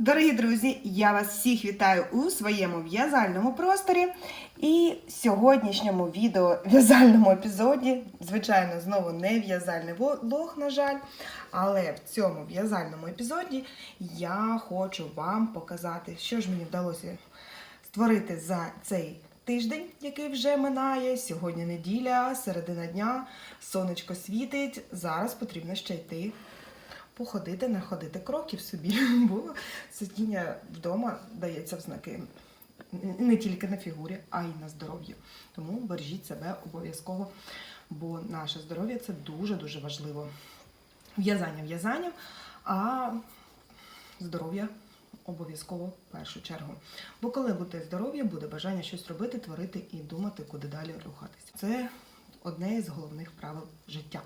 Дорогі друзі, я вас всіх вітаю у своєму в'язальному просторі. І в сьогоднішньому відео в'язальному епізоді, звичайно, знову не в'язальний влог, на жаль. Але в цьому в'язальному епізоді я хочу вам показати, що ж мені вдалося створити за цей тиждень, який вже минає. Сьогодні неділя, середина дня, сонечко світить. Зараз потрібно ще йти походити, не ходити кроків собі, бо сидіння вдома дається в знаки не тільки на фігурі, а й на здоров'ї. Тому бережіть себе обов'язково, бо наше здоров'я це дуже-дуже важливо. В'язання в'язанням, а здоров'я обов'язково в першу чергу. Бо коли буде здоров'я, буде бажання щось робити, творити і думати, куди далі рухатися. Це одне із головних правил життя.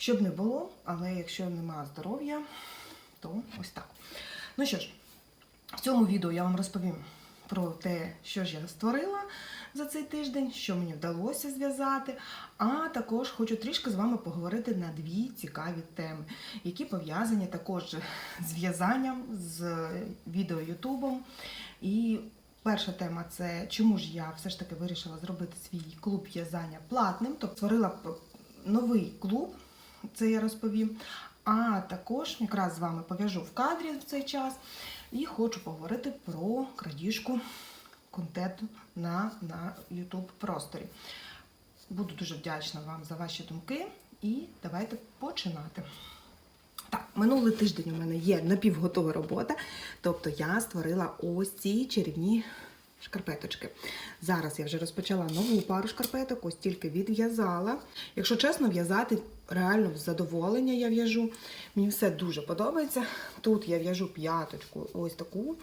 Щоб не було, але якщо нема здоров'я, то ось так. Ну що ж, в цьому відео я вам розповім про те, що ж я створила за цей тиждень, що мені вдалося зв'язати. А також хочу трішки з вами поговорити на дві цікаві теми, які пов'язані також з в'язанням, з відео Ютубом. І перша тема це чому ж я все ж таки вирішила зробити свій клуб в'язання платним, тобто створила новий клуб. Це я розповім. А також якраз з вами пов'яжу в кадрі в цей час і хочу поговорити про крадіжку контенту на, на YouTube просторі. Буду дуже вдячна вам за ваші думки і давайте починати. Так, минулий тиждень у мене є напівготова робота, тобто я створила ось ці чарівні шкарпеточки. Зараз я вже розпочала нову пару шкарпеток, ось тільки відв'язала. Якщо чесно, в'язати реально в задоволення я в'яжу. Мені все дуже подобається. Тут я в'яжу п'яточку, ось таку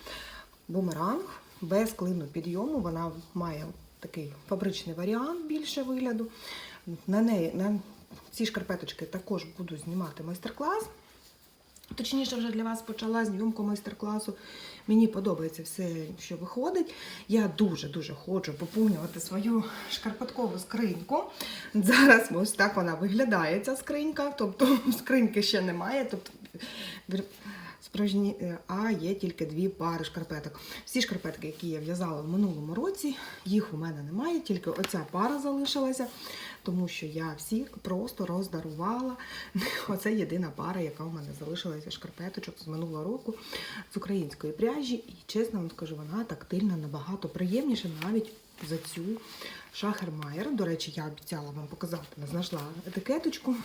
бумеранг, без клину підйому. Вона має такий фабричний варіант більше вигляду. На неї, на ці шкарпеточки також буду знімати майстер-клас. Точніше, вже для вас почала зйомку майстер-класу. Мені подобається все, що виходить. Я дуже-дуже хочу поповнювати свою шкарпеткову скриньку. Зараз ось так вона виглядає, ця скринька. Тобто скриньки ще немає. Тобто, справжні, е, а є тільки дві пари шкарпеток. Всі шкарпетки, які я в'язала в минулому році, їх у мене немає, тільки оця пара залишилася, тому що я всі просто роздарувала. Оце єдина пара, яка у мене залишилася шкарпеточок з минулого року з української пряжі. І чесно вам скажу, вона тактильна набагато приємніша навіть за цю Шахермайер. До речі, я обіцяла вам показати, знайшла етикеточку.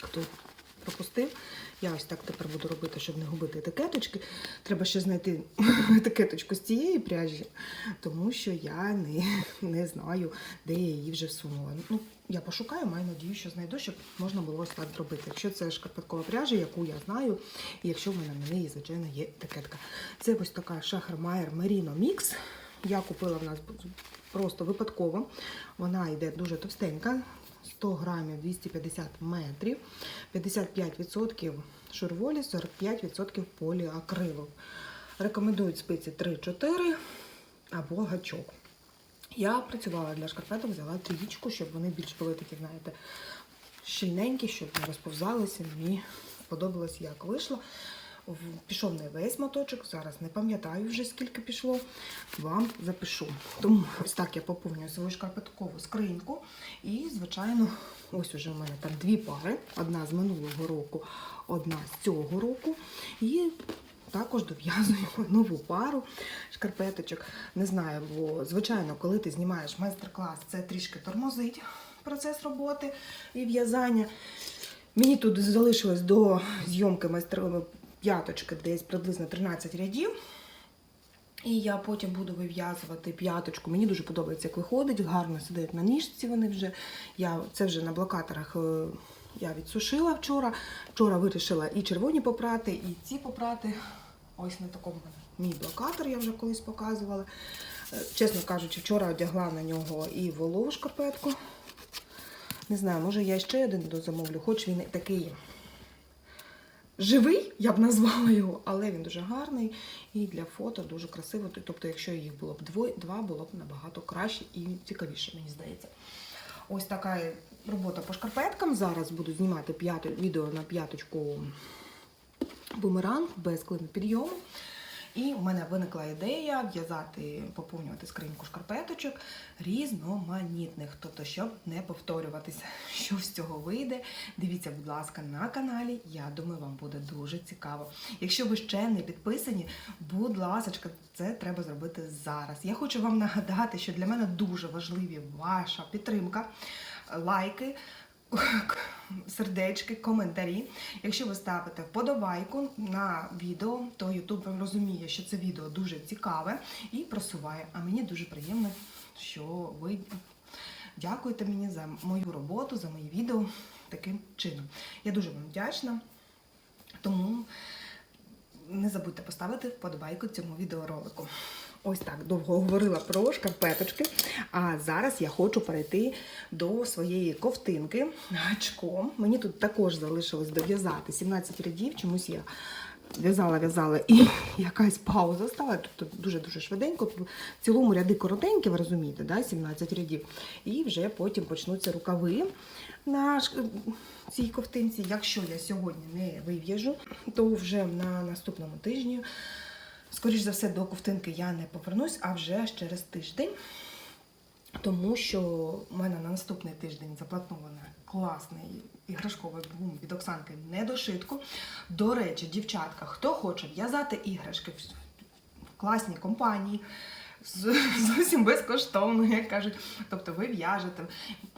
Хто пропустив. Я ось так тепер буду робити, щоб не губити етикеточки. Треба ще знайти етикеточку з цієї пряжі, тому що я не, не знаю, де я її вже всунула. Ну, я пошукаю, маю надію, що знайду, щоб можна було ось так зробити. Якщо це шкарпеткова пряжа, яку я знаю, і якщо в мене на неї, звичайно, є етикетка. Це ось така Шахермайер Merino Mix. Я купила в нас просто випадково. Вона йде дуже товстенька. 100 грамів 250 метрів, 55% шурволі, 45% поліакрилу. Рекомендують спиці 3-4 або гачок. Я працювала для шкарпеток, взяла трієчку, щоб вони більш були такі, знаєте, щільненькі, щоб не розповзалися. Мені сподобалось, як вийшло. Пішов не весь моточок, зараз не пам'ятаю вже скільки пішло, вам запишу. Тому ось так я поповнюю свою шкарпеткову скриньку. І, звичайно, ось уже в мене там дві пари: одна з минулого року, одна з цього року. І також дов'язую нову пару шкарпеточок. Не знаю, бо, звичайно, коли ти знімаєш майстер-клас, це трішки тормозить процес роботи і в'язання. Мені тут залишилось до зйомки майстер п'яточки десь приблизно 13 рядів. І я потім буду вив'язувати п'яточку. Мені дуже подобається, як виходить, гарно сидить на ніжці вони вже. Я, Це вже на блокаторах е, я відсушила вчора. Вчора вирішила і червоні попрати, і ці попрати. Ось на такому мій блокатор я вже колись показувала. Е, Чесно кажучи, вчора одягла на нього і вологу шкарпетку. Не знаю, може я ще один дозамовлю, хоч він такий живий, я б назвала його, але він дуже гарний і для фото дуже красиво. Тобто, якщо їх було б двоє, два, було б набагато краще і цікавіше, мені здається. Ось така робота по шкарпеткам. Зараз буду знімати відео на п'яточку бумеранг без клинопідйому. І в мене виникла ідея в'язати, поповнювати скриньку шкарпеточок різноманітних. Тобто, щоб не повторюватися, що з цього вийде. Дивіться, будь ласка, на каналі. Я думаю, вам буде дуже цікаво. Якщо ви ще не підписані, будь ласка, це треба зробити зараз. Я хочу вам нагадати, що для мене дуже важливі ваша підтримка, лайки сердечки, коментарі. Якщо ви ставите вподобайку на відео, то YouTube розуміє, що це відео дуже цікаве і просуває. А мені дуже приємно, що ви дякуєте мені за мою роботу, за мої відео таким чином. Я дуже вам вдячна. Тому не забудьте поставити вподобайку цьому відеоролику. Ось так довго говорила про шкарпеточки. А зараз я хочу перейти до своєї ковтинки гачком. Мені тут також залишилось дов'язати 17 рядів. Чомусь я в'язала, в'язала і якась пауза стала. Тобто дуже-дуже швиденько. В цілому ряди коротенькі, ви розумієте, да? 17 рядів. І вже потім почнуться рукави на цій ковтинці. Якщо я сьогодні не вив'яжу, то вже на наступному тижні. Скоріш за все, до ковтинки я не повернусь, а вже через тиждень. Тому що в мене на наступний тиждень запланована класний іграшковий бум від Оксанки недошитку. До речі, дівчатка, хто хоче в'язати іграшки в класній компанії, зовсім безкоштовно, як кажуть. Тобто ви в'яжете,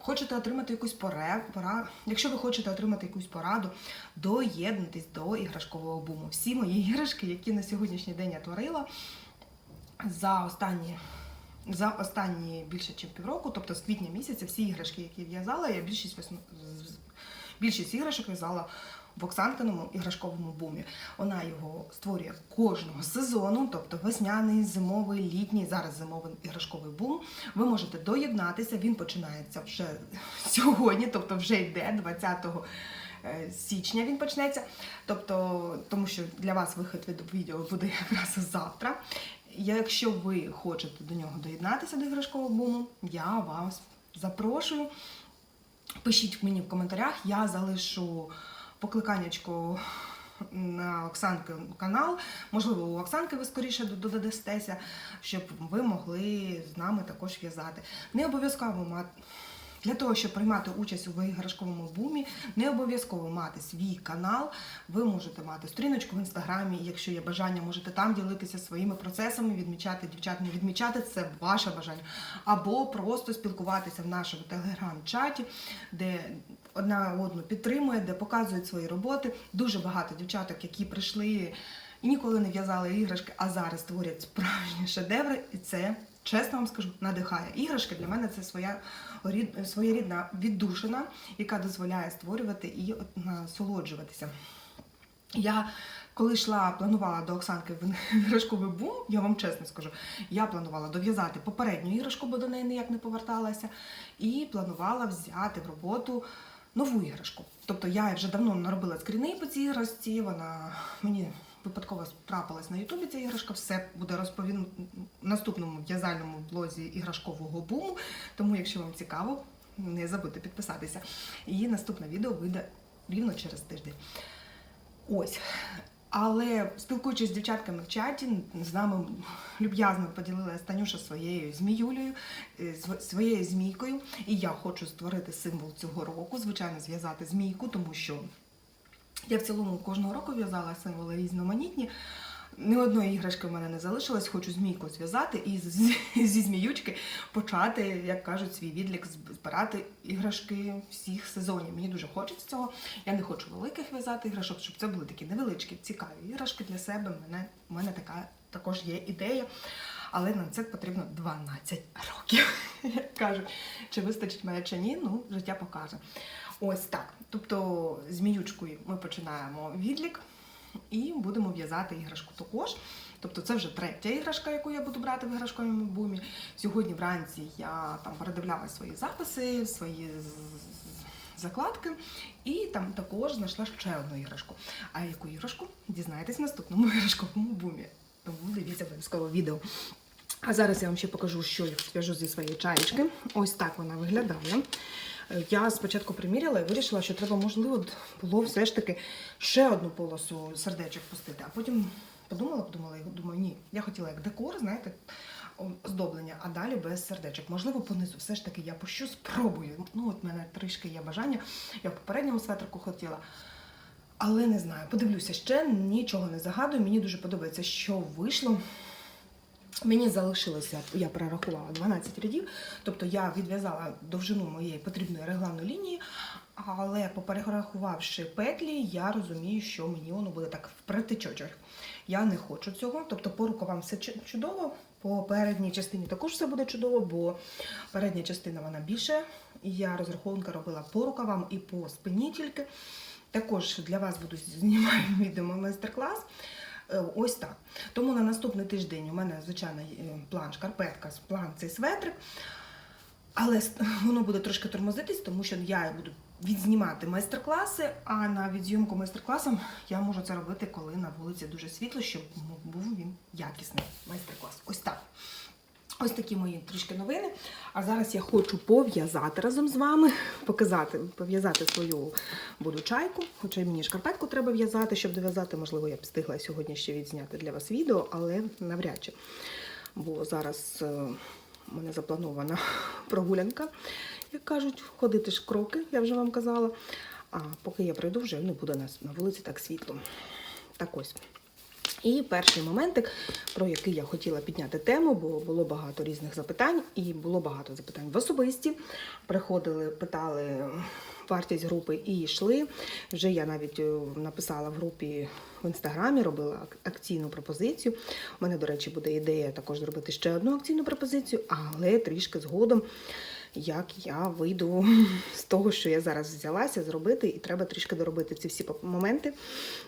хочете отримати якусь поре- пора. Якщо ви хочете отримати якусь пораду, доєднуйтесь до іграшкового буму. Всі мої іграшки, які на сьогоднішній день я творила, за останні. За останні більше ніж півроку, тобто з квітня місяця, всі іграшки, які в'язала, я більшість більшість іграшок в'язала в Оксанкиному іграшковому бумі. Вона його створює кожного сезону, тобто весняний, зимовий, літній, зараз зимовий іграшковий бум. Ви можете доєднатися. Він починається вже сьогодні, тобто вже йде 20 е, січня він почнеться. Тобто, тому що для вас вихід від відео буде якраз завтра. Якщо ви хочете до нього доєднатися до іграшкового буму, я вас запрошую. Пишіть мені в коментарях, я залишу покликаннячко на Оксанки канал. Можливо, у Оксанки ви скоріше додадестеся, щоб ви могли з нами також в'язати. Не обов'язково мати. Для того, щоб приймати участь у іграшковому бумі, не обов'язково мати свій канал. Ви можете мати сторіночку в інстаграмі. Якщо є бажання, можете там ділитися своїми процесами, відмічати дівчат, не відмічати це ваше бажання. Або просто спілкуватися в нашому телеграм-чаті, де одна одну підтримує, де показують свої роботи. Дуже багато дівчаток, які прийшли і ніколи не в'язали іграшки, а зараз творять справжні шедеври, і це. Чесно вам скажу, надихає. Іграшки для мене це своя своєрідна віддушина, яка дозволяє створювати і насолоджуватися. Я коли йшла, планувала до Оксанки в іграшковий бум, я вам чесно скажу, я планувала дов'язати попередню іграшку, бо до неї ніяк не поверталася, і планувала взяти в роботу нову іграшку. Тобто я вже давно наробила скріни по цій іграшці, вона мені випадково трапилась на Ютубі ця іграшка, все буде розповім в наступному в'язальному блозі іграшкового буму. Тому, якщо вам цікаво, не забудьте підписатися. І наступне відео вийде рівно через тиждень. Ось. Але спілкуючись з дівчатками в чаті, з нами люб'язно поділилася Танюша своєю зміюлею, е, своєю змійкою. І я хочу створити символ цього року, звичайно, зв'язати змійку, тому що я в цілому кожного року в'язала символи різноманітні. Ні одної іграшки в мене не залишилось, хочу змійку зв'язати і зі зміючки почати, як кажуть, свій відлік збирати іграшки всіх сезонів. Мені дуже хочеться цього. Я не хочу великих в'язати іграшок, щоб це були такі невеличкі, цікаві іграшки для себе. Мене, у мене така також є ідея. Але на це потрібно 12 років. Як кажуть, чи вистачить мене чи ні, ну життя покаже. Ось так. Тобто зміючкою ми починаємо відлік і будемо в'язати іграшку також. Тобто це вже третя іграшка, яку я буду брати в іграшковому бумі. Сьогодні вранці я там передивлялася свої записи, свої закладки, і там також знайшла ще одну іграшку. А яку іграшку дізнаєтесь в наступному іграшковому бумі. Тому дивіться обов'язково відео. А зараз я вам ще покажу, що я в'яжу зі своєї чаєчки. Ось так вона виглядає. Я спочатку приміряла і вирішила, що треба, можливо, було все ж таки ще одну полосу сердечок пустити. А потім подумала, подумала і думаю, ні, я хотіла як декор, знаєте, оздоблення, а далі без сердечок. Можливо, понизу все ж таки я пущу, спробую. Ну, от в мене трішки є бажання. Я в попередньому светрику хотіла. Але не знаю, подивлюся ще, нічого не загадую. Мені дуже подобається, що вийшло. Мені залишилося, я перерахувала 12 рядів, тобто я відв'язала довжину моєї потрібної регланної лінії, але поперерахувавши петлі, я розумію, що мені воно буде так в притичочок. Я не хочу цього, тобто по рукавам все чудово, по передній частині також все буде чудово, бо передня частина вона більше. Я розрахунки робила по рукавам і по спині тільки. Також для вас буду знімати відео майстер-клас. Е, Ось так. Тому на наступний тиждень у мене, звичайно, план шкарпетка, план цей светрик. Але воно буде трошки тормозитись, тому що я буду відзнімати майстер-класи, а на відзйомку майстер-класом я можу це робити, коли на вулиці дуже світло, щоб був він якісний майстер-клас. Ось так. Ось такі мої трішки новини. А зараз я хочу пов'язати разом з вами, показати, пов'язати свою буду чайку. Хоча мені шкарпетку треба в'язати, щоб дов'язати. Можливо, я б встигла сьогодні ще відзняти для вас відео, але навряд чи. Бо зараз е, у мене запланована прогулянка, як кажуть, ходити ж кроки, я вже вам казала. А поки я прийду, вже не буде на вулиці так світло. Так ось. І перший моментик, про який я хотіла підняти тему, бо було багато різних запитань, і було багато запитань в особисті. Приходили, питали вартість групи і йшли. Вже я навіть е, написала в групі в інстаграмі, робила акційну пропозицію. У мене, до речі, буде ідея також зробити ще одну акційну пропозицію, але трішки згодом. Як я вийду з того, що я зараз взялася зробити, і треба трішки доробити ці всі моменти.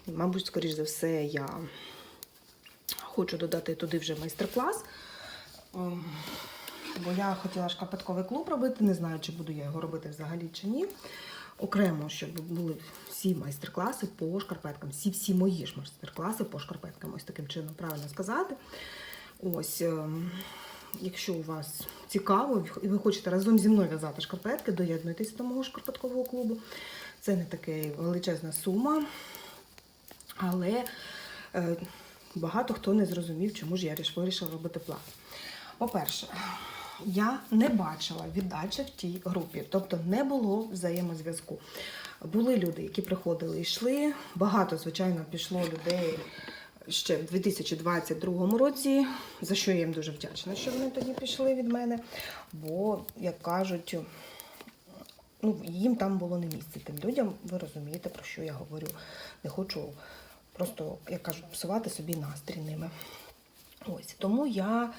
Мабуть, скоріш за все, я хочу додати туди вже майстер-клас. Ем, Бо я хотіла шкарпетковий клуб робити, не знаю, чи буду я його робити взагалі чи ні. Окремо, щоб були всі майстер-класи по шкарпеткам, всі всі мої ж майстер-класи по шкарпеткам, ось таким чином правильно сказати. Ось, ем, якщо у вас цікаво і ви хочете разом зі мною в'язати шкарпетки, доєднуйтесь до мого шкарпеткового клубу. Це не така величезна сума, але е, багато хто не зрозумів, чому ж я вирішила робити план. По-перше, я не бачила віддачі в тій групі, тобто не було взаємозв'язку. Були люди, які приходили і йшли. Багато, звичайно, пішло людей ще в 2022 році, за що я їм дуже вдячна, що вони тоді пішли від мене. Бо, як кажуть, ну, їм там було не місце. Тим людям, ви розумієте, про що я говорю. Не хочу просто, як кажуть, псувати собі настрій ними. Ось тому я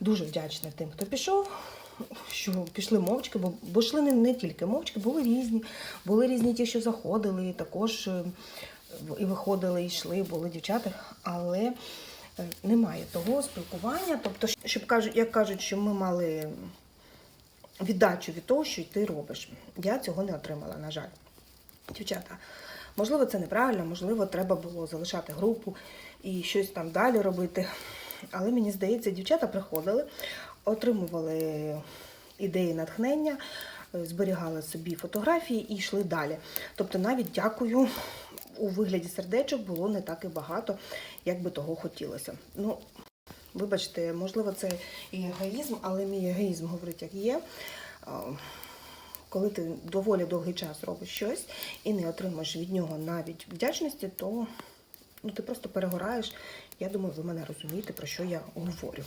дуже вдячна тим, хто пішов. Що пішли мовчки, бо, бо йшли не, не тільки мовчки, були різні. Були різні ті, що заходили, також е, і виходили, і йшли, були дівчата, але е, немає того спілкування. Тобто, щоб кажуть, як кажуть, що ми мали віддачу від того, що ти робиш. Я цього не отримала, на жаль. Дівчата, можливо, це неправильно, можливо, треба було залишати групу і щось там далі робити. Але мені здається, дівчата приходили, отримували ідеї натхнення, зберігали собі фотографії і йшли далі. Тобто, навіть дякую у вигляді сердечок було не так і багато, як би того хотілося. Ну, Вибачте, можливо, це і егоїзм, але мій егоїзм говорить, як є. Коли ти доволі довгий час робиш щось і не отримаєш від нього навіть вдячності, то ну, ти просто перегораєш. Я думаю, ви мене розумієте, про що я говорю.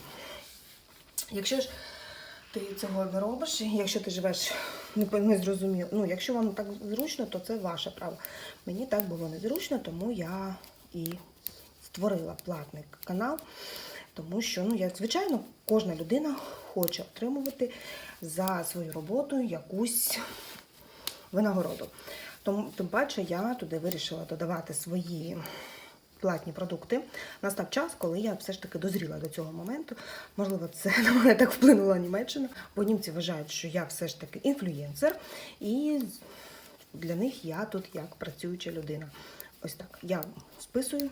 Якщо ж ти цього не робиш, якщо ти живеш не зрозуміло, ну якщо вам так зручно, то це ваше право. Мені так було незручно, тому я і створила платний канал. Тому що, ну, як звичайно, кожна людина хоче отримувати за свою роботу якусь винагороду. Тому, тим паче, я туди вирішила додавати свої платні продукти. Настав час, коли я все ж таки дозріла до цього моменту. Можливо, це на мене так вплинула Німеччина, бо німці вважають, що я все ж таки інфлюєнсер, і для них я тут як працююча людина. Ось так. Я списую,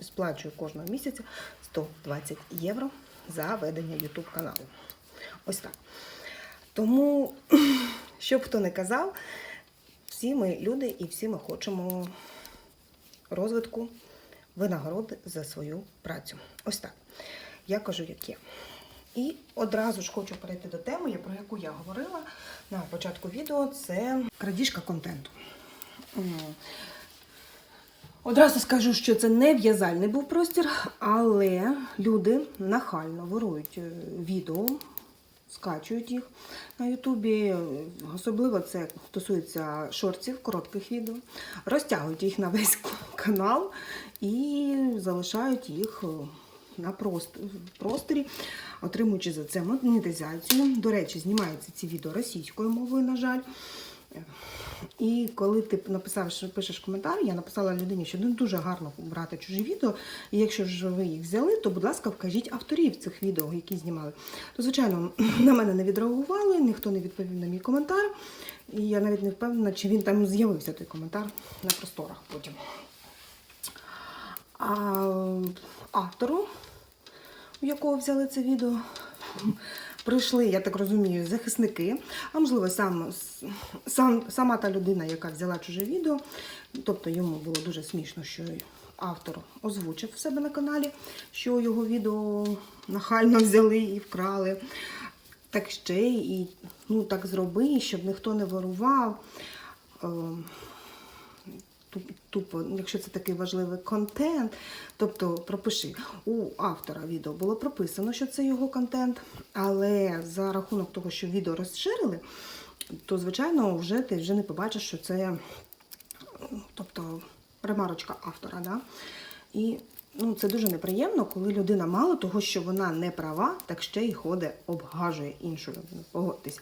сплачую кожного місяця 120 євро за ведення YouTube каналу. Ось так. Тому, щоб хто не казав, всі ми люди і всі ми хочемо розвитку винагороди за свою працю. Ось так. Я кажу, як є. І одразу ж хочу перейти до теми, про яку я говорила на початку відео, це крадіжка контенту. Одразу скажу, що це не в'язальний був простір, але люди нахально ворують е, відео, скачують їх на Ютубі. Особливо це стосується шортів, коротких відео, розтягують їх на весь канал і залишають їх е, на просторі, отримуючи за це монетизацію. До речі, знімаються ці відео російською мовою, на жаль. І коли ти написав, що пишеш коментар, я написала людині, що не дуже гарно брати чужі відео. І якщо ж ви їх взяли, то, будь ласка, вкажіть авторів цих відео, які знімали. То, звичайно, на мене не відреагували, ніхто не відповів на мій коментар. І я навіть не впевнена, чи він там з'явився той коментар на просторах потім. А автору, у якого взяли це відео, прийшли, я так розумію, захисники, а можливо, сам, сам, сама та людина, яка взяла чуже відео, тобто йому було дуже смішно, що автор озвучив в себе на каналі, що його відео нахально взяли і вкрали. Так ще і ну, так зроби, щоб ніхто не ворував. Туп- тупо, якщо це такий важливий контент, тобто пропиши. У автора відео було прописано, що це його контент, але за рахунок того, що відео розширили, то звичайно вже ти вже не побачиш, що це тобто ремарочка автора. Да? І ну, це дуже неприємно, коли людина мало того, що вона не права, так ще й ходить, обгажує іншу людину. Погодьтеся.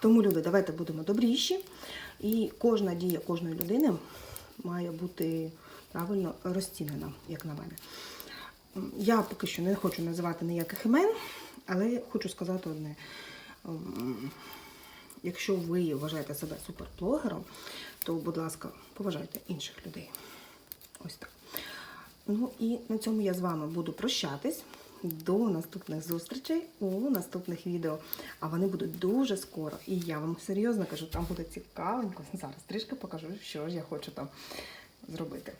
Тому, люди, давайте будемо добріші. І кожна дія кожної людини має бути правильно розцінена, як на мене. Я поки що не хочу називати ніяких імен, але хочу сказати одне. Якщо ви вважаєте себе суперблогером, то, будь ласка, поважайте інших людей. Ось так. Ну і на цьому я з вами буду прощатись. До наступних зустрічей у наступних відео. А вони будуть дуже скоро. І я вам серйозно кажу, там буде цікавенько. Зараз трішки покажу, що ж я хочу там зробити.